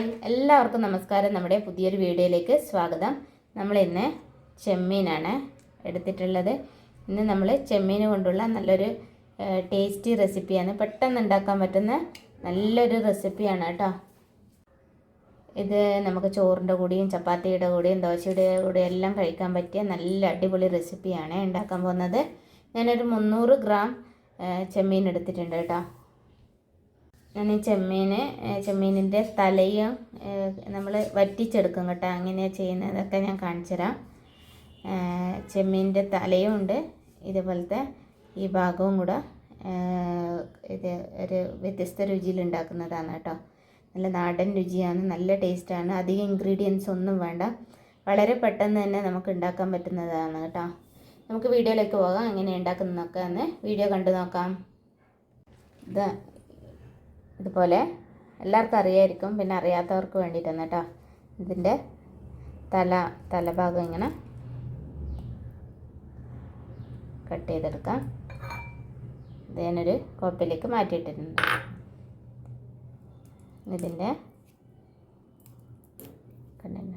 Hi എല്ലാവർക്കും നമസ്കാരം. നമ്മുടെ പുതിയൊരു വീഡിയോയിലേക്ക് സ്വാഗതം. നമ്മൾ ഇന്ന് ചെമ്മീനാണ് എടുത്തിട്ടുള്ളത്. ഇന്ന് നമ്മൾ ചെമ്മീൻ കൊണ്ടുള്ള നല്ലൊരു ടേസ്റ്റി റെസിപ്പിയാണ് പെട്ടെന്ന് ഉണ്ടാക്കാൻ പറ്റുന്ന നല്ലൊരു റെസിപ്പിയാണ് കേട്ടോ. ഇത് നമുക്ക് ചോറിന്റെ കൂടിയും ചപ്പാത്തിയുടെ കൂടിയും ദോശയുടെ കൂടെയും എല്ലാം കഴിക്കാൻ പറ്റിയ നല്ല അടിപൊളി റെസിപ്പിയാണ് ഉണ്ടാക്കാൻ പോകുന്നത്. ഞാനൊരു മുന്നൂറ് ഗ്രാം ചെമ്മീൻ എടുത്തിട്ടുണ്ട് കേട്ടോ. ഞാൻ ഈ ചെമ്മീൻ ചെമ്മീനിന്റെ തലയും നമ്മൾ വറ്റിച്ചെടുക്കും കേട്ടോ. അങ്ങനെയാണ് ചെയ്യുന്നതൊക്കെ ഞാൻ കാണിച്ചു തരാം ചെമ്മീന്റെ തലയും ഉണ്ട്. ഇതുപോലത്തെ ഈ ഭാഗവും കൂടെ ഇത് ഒരു വ്യത്യസ്ത രുചിയിൽ ഉണ്ടാക്കുന്നതാണ് കേട്ടോ. നല്ല നാടൻ രുചിയാണ് നല്ല ടേസ്റ്റാണ്. അധികം ഇൻഗ്രീഡിയൻസ് ഒന്നും വേണ്ട. വളരെ പെട്ടെന്ന് തന്നെ നമുക്ക് ഉണ്ടാക്കാൻ പറ്റുന്നതാണ് കേട്ടോ. നമുക്ക് വീഡിയോയിലേക്ക് പോകാം. എങ്ങനെ ഉണ്ടാക്കുന്നതൊക്കെ ഒന്ന് വീഡിയോ കണ്ടു നോക്കാം. ഇത് ഇതുപോലെ എല്ലാവർക്കും അറിയായിരിക്കും പിന്നെ അറിയാത്തവർക്ക് വേണ്ടിയിട്ടാണ് കേട്ടോ. ഇതിന്റെ തല തലഭാഗം ഇങ്ങനെ കട്ട് ചെയ്തെടുക്കാം. ഇത് ഞാനൊരു കോപ്പയിലേക്ക് മാറ്റിയിട്ടിട്ടുണ്ട്. ഇതിന്റെ കണ്ടില്ല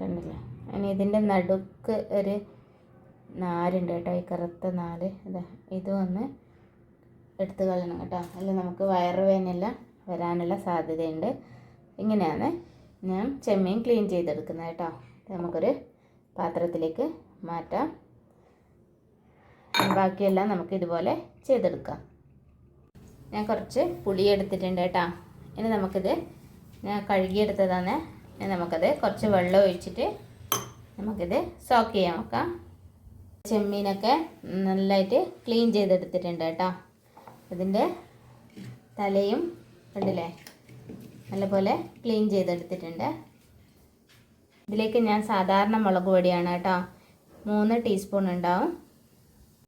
കണ്ടില്ല ഇനി ഇതിന്റെ നടുക്ക് ഒരു നാരുണ്ട് കേട്ടോ. ഈ കറുത്ത നാല്. ഇതാ ഇത് ഒന്ന് എടുത്ത് കളയണം കേട്ടോ. അല്ല നമുക്ക് വയറുവേദനയെല്ലാം വരാനുള്ള സാധ്യതയുണ്ട്. ഇങ്ങനെയാണ് ഞാൻ ചെമ്മീൻ ക്ലീൻ ചെയ്തെടുക്കുന്നത് കേട്ടോ. നമുക്കൊരു പാത്രത്തിലേക്ക് മാറ്റാം. ബാക്കിയെല്ലാം നമുക്ക് ഇതുപോലെ ചെയ്തെടുക്കാം. ഞാൻ കുറച്ച് പുളി എടുത്തിട്ടുണ്ട് കേട്ടോ. ഇനി നമുക്കിത് ഞാൻ കഴുകിയെടുത്തതാണ്. ഇനി നമുക്കത് കുറച്ച് വെള്ളം ഒഴിച്ചിട്ട് നമുക്കിത് സോക്ക് ചെയ്യാൻ വെക്കാം ചെമ്മീനൊക്കെ നല്ലതായിട്ട് ക്ലീൻ ചെയ്തെടുത്തിട്ടുണ്ട് കേട്ടോ. ഇതിന്റെ തലയും കണ്ടില്ലേ? നല്ലപോലെ ക്ലീൻ ചെയ്തെടുത്തിട്ടുണ്ട്. ഇതിലേക്ക് ഞാൻ സാധാരണ മുളക് പൊടിയാണ് കേട്ടോ. മൂന്ന് ടീസ്പൂൺ ഉണ്ടാവും.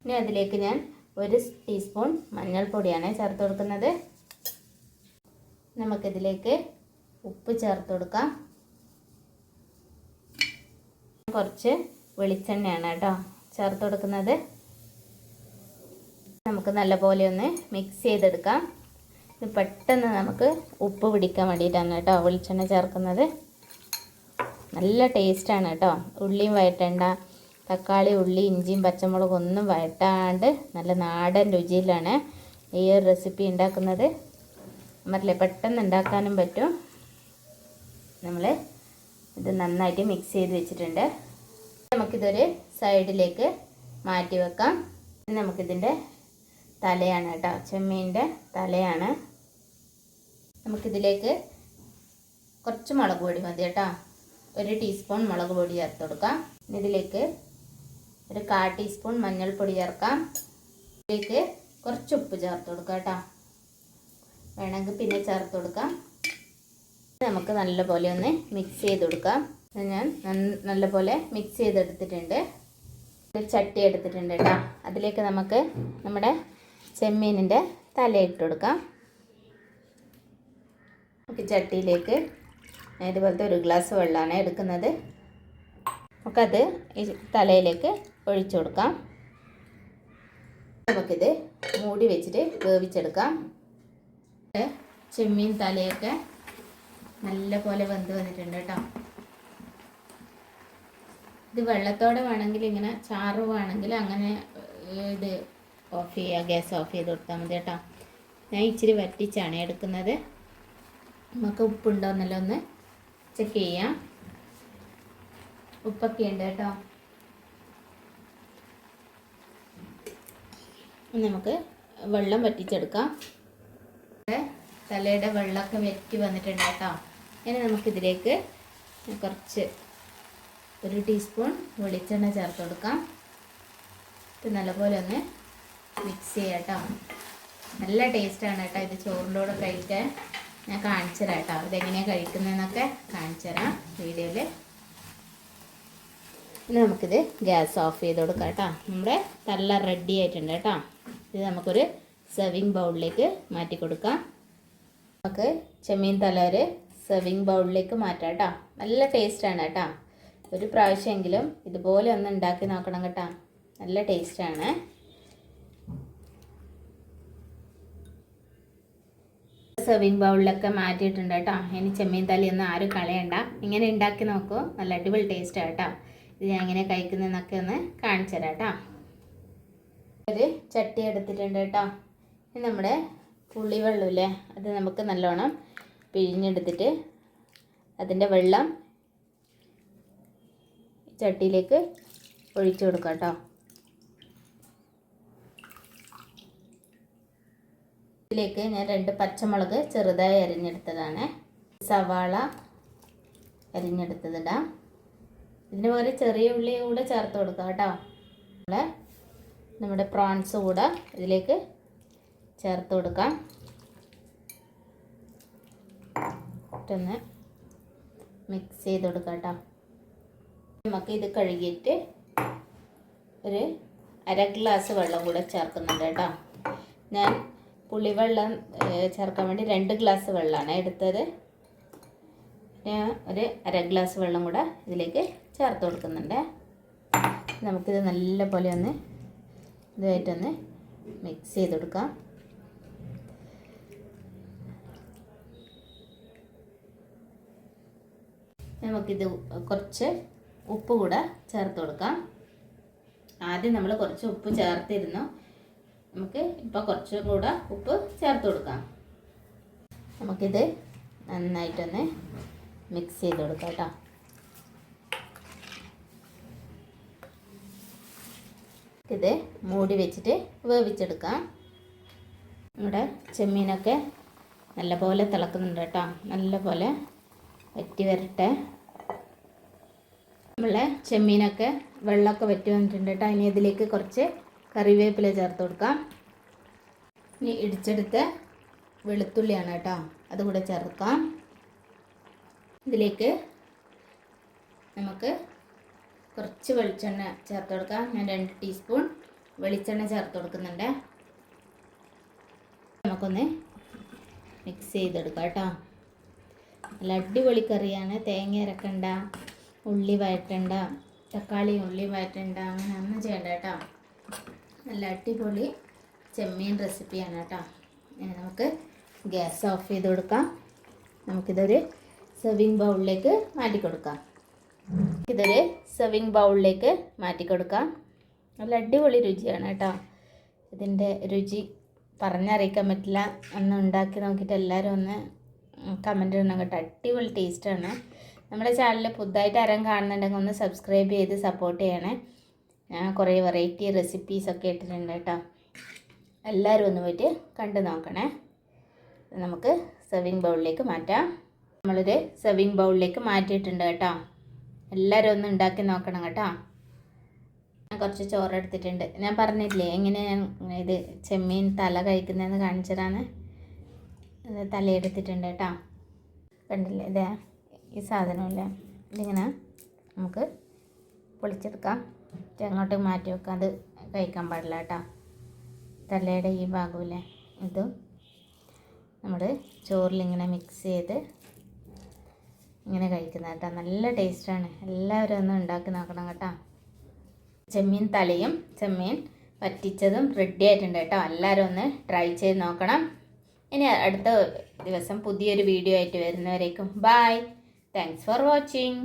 ഇനി അതിലേക്ക് ഞാൻ ഒരു ടീസ്പൂൺ മഞ്ഞൾപ്പൊടിയാണ് ചേർത്ത് കൊടുക്കുന്നത്. നമുക്കിതിലേക്ക് ഉപ്പ് ചേർത്ത് കൊടുക്കാം. കുറച്ച് വെളിച്ചെണ്ണയാണ് കേട്ടോ ചേർത്ത് കൊടുക്കുന്നത്. നമുക്ക് നല്ലപോലെ ഒന്ന് മിക്സ് ചെയ്തെടുക്കാം. ഇത് പെട്ടെന്ന് നമുക്ക് ഉപ്പ് പിടിക്കാൻ വേണ്ടിയിട്ടാണ് കേട്ടോ വെളിച്ചെണ്ണ ചേർക്കുന്നത്. നല്ല ടേസ്റ്റാണ് കേട്ടോ. ഉള്ളിയും വഴറ്റണ്ട തക്കാളി ഉള്ളി ഇഞ്ചിയും പച്ചമുളകും ഒന്നും വഴറ്റാണ്ട് നല്ല നാടൻ രുചിയിലാണ് ഈ ഒരു റെസിപ്പി ഉണ്ടാക്കുന്നത്. മറ്റല്ലേ പെട്ടെന്ന് ഉണ്ടാക്കാനും പറ്റും. നമ്മൾ ഇത് നന്നായിട്ട് മിക്സ് ചെയ്ത് വെച്ചിട്ടുണ്ട്. നമുക്കിതൊരു സൈഡിലേക്ക് മാറ്റി വെക്കാം. നമുക്കിതിന്റെ തലയാണ് കേട്ടോ. ചെമ്മീന്റെ തലയാണ്. നമുക്കിതിലേക്ക് കുറച്ച് മുളക് പൊടി മതി കേട്ടോ. ഒരു ടീസ്പൂൺ മുളക് പൊടി ചേർത്ത് കൊടുക്കാം. ഇതിലേക്ക് ഒരു കാ ടീസ്പൂൺ മഞ്ഞൾപ്പൊടി ചേർക്കാം. ഇതിലേക്ക് കുറച്ച് ഉപ്പ് ചേർത്ത് കൊടുക്കാം കേട്ടോ. വേണമെങ്കിൽ പിന്നെ ചേർത്ത് കൊടുക്കാം. നമുക്ക് നല്ലപോലെ ഒന്ന് മിക്സ് ചെയ്ത് കൊടുക്കാം. ഞാൻ നല്ലപോലെ മിക്സ് ചെയ്തെടുത്തിട്ടുണ്ട്. ചട്ടി എടുത്തിട്ടുണ്ട് കേട്ടോ. അതിലേക്ക് നമുക്ക് നമ്മുടെ ചെമ്മീനിന്റെ തല ഇട്ട് കൊടുക്കാം. നമുക്ക് ചട്ടിയിലേക്ക് ഇതുപോലത്തെ ഒരു ഗ്ലാസ് വെള്ളമാണ് എടുക്കുന്നത്. നമുക്കത് ഈ തലയിലേക്ക് ഒഴിച്ചു കൊടുക്കാം. നമുക്കിത് മൂടി വെച്ചിട്ട് വേവിച്ചെടുക്കാം. ചെമ്മീൻ തലയൊക്കെ നല്ല പോലെ വെന്ത് വന്നിട്ടുണ്ട് കേട്ടോ. ഇത് വെള്ളത്തോടെ വേണമെങ്കിൽ ഇങ്ങനെ ചാറ് വേണമെങ്കിൽ അങ്ങനെ ഇത് ഓഫ് ചെയ്യുക ഗ്യാസ് ഓഫ് ചെയ്ത് കൊടുത്താൽ മതി കേട്ടോ. ഞാൻ ഇച്ചിരി വറ്റിച്ചാണ് എടുക്കുന്നത്. നമുക്ക് ഉപ്പുണ്ടോ എന്നല്ല ഒന്ന് ചെക്ക് ചെയ്യാം. ഉപ്പൊക്കെ ഉണ്ട് കേട്ടോ. നമുക്ക് വെള്ളം വറ്റിച്ചെടുക്കാം. തലയുടെ വെള്ളമൊക്കെ വെറ്റി വന്നിട്ടുണ്ട് കേട്ടോ. ഇനി നമുക്കിതിലേക്ക് കുറച്ച് ഒരു ടീസ്പൂൺ വെളിച്ചെണ്ണ ചേർത്ത് കൊടുക്കാം. ഇത് നല്ലപോലെ ഒന്ന് മിക്സ് ചെയ്യാം നല്ല ടേസ്റ്റാണ് കേട്ടോ ഇത് ചോറിന്റെ കഴിക്കാൻ. ഞാൻ കാണിച്ചു തരാം കേട്ടോ. ഇതെങ്ങനെയാണ് കഴിക്കുന്നതെന്നൊക്കെ കാണിച്ചു തരാം വീഡിയോയിൽ. ഇനി നമുക്കിത് ഗ്യാസ് ഓഫ് ചെയ്ത് കൊടുക്കാം കേട്ടോ. നമ്മുടെ തല്ല റെഡി ആയിട്ടുണ്ട് കേട്ടോ. ഇത് നമുക്കൊരു സെർവിങ് ബൗളിലേക്ക് മാറ്റി കൊടുക്കാം. നമുക്ക് ചെമ്മീൻ തല ഒരു സെർവിങ് ബൗളിലേക്ക് മാറ്റാം കേട്ടോ. നല്ല ടേസ്റ്റാണ് കേട്ടോ. ഒരു പ്രാവശ്യമെങ്കിലും ഇതുപോലെ ഒന്ന് ഉണ്ടാക്കി നോക്കണം കേട്ടോ. നല്ല ടേസ്റ്റാണ് സെർവിങ് ബൗളിലൊക്കെ മാറ്റിയിട്ടുണ്ട് കേട്ടോ. ഇനി ചെമ്മീൻ തലിയൊന്നും ആരും കളയണ്ട. ഇങ്ങനെ ഉണ്ടാക്കി നോക്കൂ. നല്ല അടിപൊളി ടേസ്റ്റാണ് കേട്ടോ. ഇത് ഞാൻ എങ്ങനെ കഴിക്കുന്നതെന്നൊക്കെ ഒന്ന് കാണിച്ചു തരാം കേട്ടോ. ഒരു ചട്ടി എടുത്തിട്ടുണ്ട് കേട്ടോ. ഇനി നമ്മുടെ പുളിവെള്ളമില്ലേ അത് നമുക്ക് നല്ലോണം പിഴിഞ്ഞെടുത്തിട്ട് അതിന്റെ വെള്ളം ചട്ടിയിലേക്ക് ഒഴിച്ചു കൊടുക്കാം കേട്ടോ. ഇതിലേക്ക് ഞാൻ രണ്ട് പച്ചമുളക് ചെറുതായി അരിഞ്ഞെടുത്തതാണ്. സവാള അരിഞ്ഞെടുത്തതിടാം. ഇതിന് പകരം ചെറിയ ഉള്ളി കൂടെ ചേർത്ത് കൊടുക്കാം കേട്ടോ. നമ്മുടെ പ്രോൺസ് കൂടെ ഇതിലേക്ക് ചേർത്ത് കൊടുക്കാം. ഇട്ടൊന്ന് മിക്സ് ചെയ്ത് കൊടുക്കാം കേട്ടോ നമുക്ക് ഇത് കഴുകിയിട്ട് ഒരു അര ഗ്ലാസ് വെള്ളം കൂടെ ചേർക്കുന്നുണ്ട് കേട്ടോ ഞാൻ പുളിവെള്ളം ചേർക്കാൻ വേണ്ടി രണ്ട് ഗ്ലാസ് വെള്ളമാണ് എടുത്തത്. ഞാൻ ഒരു അര ഗ്ലാസ് വെള്ളം കൂടെ ഇതിലേക്ക് ചേർത്ത് കൊടുക്കുന്നുണ്ട്. നമുക്കിത് നല്ല പോലെ ഒന്ന് ഇതായിട്ടൊന്ന് മിക്സ് ചെയ്ത് കൊടുക്കാം. നമുക്കിത് കുറച്ച് ഉപ്പ് കൂടെ ചേർത്ത് കൊടുക്കാം. ആദ്യം നമ്മൾ കുറച്ച് ഉപ്പ് ചേർത്തിരുന്നു. നമുക്ക് ഇപ്പോൾ കുറച്ചും കൂടെ ഉപ്പ് ചേർത്ത് കൊടുക്കാം. നമുക്കിത് നന്നായിട്ടൊന്ന് മിക്സ് ചെയ്ത് കൊടുക്കാം കേട്ടോ. ഇത് മൂടി വെച്ചിട്ട് വേവിച്ചെടുക്കാം. നമ്മുടെ ചെമ്മീനൊക്കെ നല്ലപോലെ തിളക്കുന്നുണ്ട് കേട്ടോ. നല്ലപോലെ വറ്റി വരട്ടെ. നമ്മളെ ചെമ്മീനൊക്കെ വെള്ളമൊക്കെ വറ്റി വന്നിട്ടുണ്ട് കേട്ടോ. ഇനി ഇതിലേക്ക് കുറച്ച് കറിവേപ്പില ചേർത്ത് കൊടുക്കാം. ഇനി ഇടിച്ചെടുത്ത് വെളുത്തുള്ളിയാണ് കേട്ടോ. അതുകൂടെ ചേർക്കാം. ഇതിലേക്ക് നമുക്ക് കുറച്ച് വെളിച്ചെണ്ണ ചേർത്ത് കൊടുക്കാം. ഞാൻ രണ്ട് ടീസ്പൂൺ വെളിച്ചെണ്ണ ചേർത്ത് കൊടുക്കുന്നുണ്ട്. നമുക്കൊന്ന് മിക്സ് ചെയ്തെടുക്കാം കേട്ടോ. നല്ല അടിപൊളി കറിയാണ്. തേങ്ങ അരക്കണ്ട ഉള്ളി വയറ്റണ്ട തക്കാളി ഉള്ളി വയറ്റണ്ട അങ്ങനെ ഒന്നും ചെയ്യണ്ട കേട്ടോ. നല്ല അടിപൊളി ചെമ്മീൻ റെസിപ്പിയാണ് കേട്ടോ. നമുക്ക് ഗ്യാസ് ഓഫ് ചെയ്ത് കൊടുക്കാം. നമുക്കിതൊരു സെർവിങ് ബൗളിലേക്ക് മാറ്റി കൊടുക്കാം. ഇതൊരു സെർവിങ് ബൗളിലേക്ക് മാറ്റി കൊടുക്കാം. നല്ല അടിപൊളി രുചിയാണ് കേട്ടോ. ഇതിന്റെ രുചി പറഞ്ഞറിയിക്കാൻ പറ്റില്ല. ഒന്ന് ഉണ്ടാക്കി നോക്കിയിട്ട് എല്ലാവരും ഒന്ന് കമന്റ് ഇടണം കേട്ടോ. അടിപൊളി ടേസ്റ്റാണ് നമ്മുടെ ചാനലിൽ പുതുതായിട്ട് ആരും കാണുന്നുണ്ടെങ്കിൽ ഒന്ന് സബ്സ്ക്രൈബ് ചെയ്ത് സപ്പോർട്ട് ചെയ്യണേ. ഞാൻ കുറേ വെറൈറ്റി റെസിപ്പീസൊക്കെ ഇട്ടിട്ടുണ്ട് കേട്ടോ. എല്ലാവരും ഒന്ന് പോയിട്ട് കണ്ടു നോക്കണേ. നമുക്ക് സെർവിങ് ബൗളിലേക്ക് മാറ്റാം. നമ്മളൊരു സെർവിങ് ബൗളിലേക്ക് മാറ്റിയിട്ടുണ്ട് കേട്ടോ. എല്ലാവരും ഒന്ന് ഉണ്ടാക്കി നോക്കണം കേട്ടോ. ഞാൻ കുറച്ച് ചോറ് എടുത്തിട്ടുണ്ട്. ഞാൻ പറഞ്ഞില്ലേ എങ്ങനെ ഞാൻ ഇത് ചെമ്മീൻ തല കഴിക്കുന്നതെന്ന് കാണിച്ചതാണ്. ഇത് തല എടുത്തിട്ടുണ്ട് കേട്ടോ. കണ്ടില്ലേ? ഇതേ ഈ സാധനമല്ലേ? ഇതിങ്ങനെ നമുക്ക് പൊളിച്ചെടുക്കാം. അങ്ങോട്ട് മാറ്റി വെക്കാം. അത് കഴിക്കാൻ പാടില്ല കേട്ടോ. തലയുടെ ഈ ഭാഗമില്ലേ? ഇതും നമ്മൾ ചോറിലിങ്ങനെ മിക്സ് ചെയ്ത് ഇങ്ങനെ കഴിക്കുന്നത് കേട്ടോ. നല്ല ടേസ്റ്റാണ്. എല്ലാവരും ഒന്ന് ഉണ്ടാക്കി നോക്കണം കേട്ടോ. ചെമ്മീൻ തലയും ചെമ്മീൻ പറ്റിച്ചതും റെഡി ആയിട്ടുണ്ട് കേട്ടോ. എല്ലാവരും ഒന്ന് ട്രൈ ചെയ്ത് നോക്കണം. ഇനി അടുത്ത ദിവസം പുതിയൊരു വീഡിയോ ആയിട്ട് വരുന്നവരേക്കും ബായ് താങ്ക്സ് ഫോർ വാച്ചിങ്